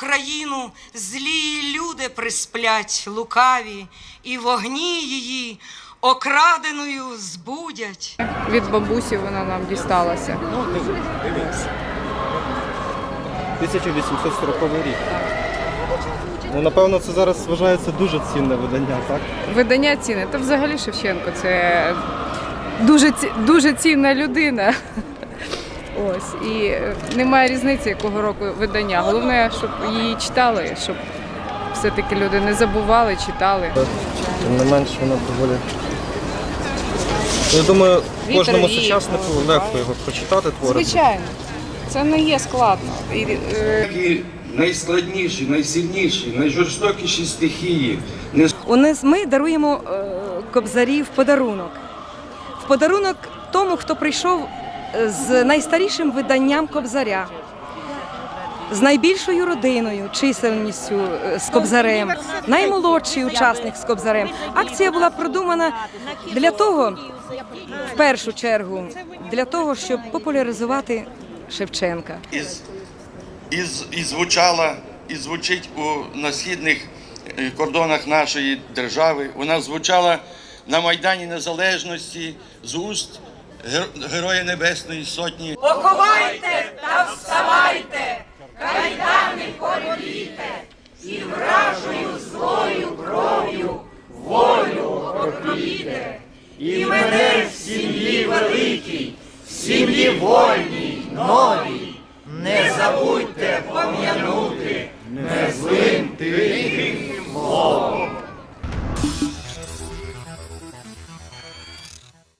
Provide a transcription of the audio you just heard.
Україну злі люди присплять лукаві, і вогні її окраденою збудять. Від бабусі вона нам дісталася. Ну, 1840 рік. Ну, Напевно, це зараз вважається дуже цінне видання, так? Видання цінне. Та взагалі Шевченко це дуже, дуже цінна людина. Ось. І е, немає різниці, якого року видання. Головне, щоб її читали, щоб все-таки люди не забували, читали. Тим не менш, вона доволі. Я думаю, кожному віє, сучаснику легко його прочитати твори. Звичайно, це не є складно. І, е, Такі найскладніші, найсильніші, найжорстокіші стихії не У нас ми даруємо е, кобзарі в подарунок. В подарунок тому, хто прийшов з найстарішим виданням кобзаря, з найбільшою родиною, чисельністю е, з кобзарем, наймолодший учасник з кобзарем. Акція була продумана для того, в першу чергу, для того, щоб популяризувати Шевченка. із, і звучала, і звучить у на східних е, кордонах нашої держави. Вона звучала на Майдані Незалежності з уст Герої Небесної Сотні. Поховайте та вставайте, кайдани порвіте, і вражою злою кров'ю волю опліте. І мене в сім'ї великій, в сім'ї вольній, новій. Не забудьте пом'янути.